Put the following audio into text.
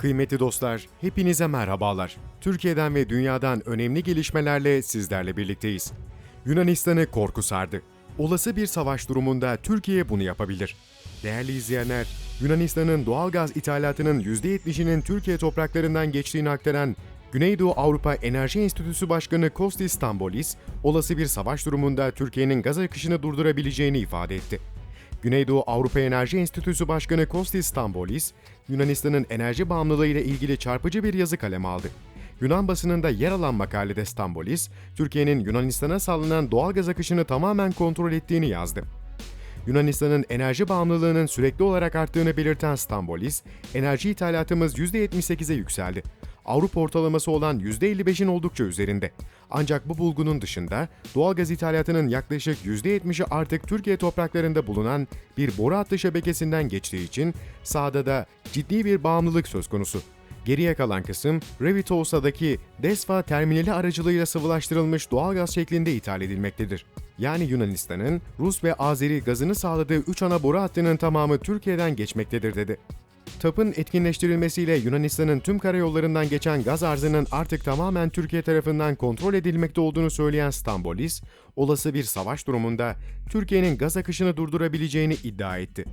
Kıymetli dostlar, hepinize merhabalar. Türkiye'den ve dünyadan önemli gelişmelerle sizlerle birlikteyiz. Yunanistan'ı korku sardı. Olası bir savaş durumunda Türkiye bunu yapabilir. Değerli izleyenler, Yunanistan'ın doğalgaz ithalatının %70'inin Türkiye topraklarından geçtiğini aktaran Güneydoğu Avrupa Enerji Enstitüsü Başkanı Kostis Stambolis, olası bir savaş durumunda Türkiye'nin gaz akışını durdurabileceğini ifade etti. Güneydoğu Avrupa Enerji Enstitüsü Başkanı Kostis Stambolis, Yunanistan'ın enerji bağımlılığı ile ilgili çarpıcı bir yazı kaleme aldı. Yunan basınında yer alan makalede Stambolis, Türkiye'nin Yunanistan'a sağlanan doğal gaz akışını tamamen kontrol ettiğini yazdı. Yunanistan'ın enerji bağımlılığının sürekli olarak arttığını belirten Stambolis, enerji ithalatımız %78'e yükseldi. Avrupa ortalaması olan %55'in oldukça üzerinde. Ancak bu bulgunun dışında doğalgaz ithalatının yaklaşık %70'i artık Türkiye topraklarında bulunan bir boru hattı şebekesinden geçtiği için sahada da ciddi bir bağımlılık söz konusu. Geriye kalan kısım Revitosa'daki DESFA terminali aracılığıyla sıvılaştırılmış doğalgaz şeklinde ithal edilmektedir. Yani Yunanistan'ın Rus ve Azeri gazını sağladığı 3 ana boru hattının tamamı Türkiye'den geçmektedir dedi. TAP'ın etkinleştirilmesiyle Yunanistan'ın tüm karayollarından geçen gaz arzının artık tamamen Türkiye tarafından kontrol edilmekte olduğunu söyleyen Stambolis, olası bir savaş durumunda Türkiye'nin gaz akışını durdurabileceğini iddia etti.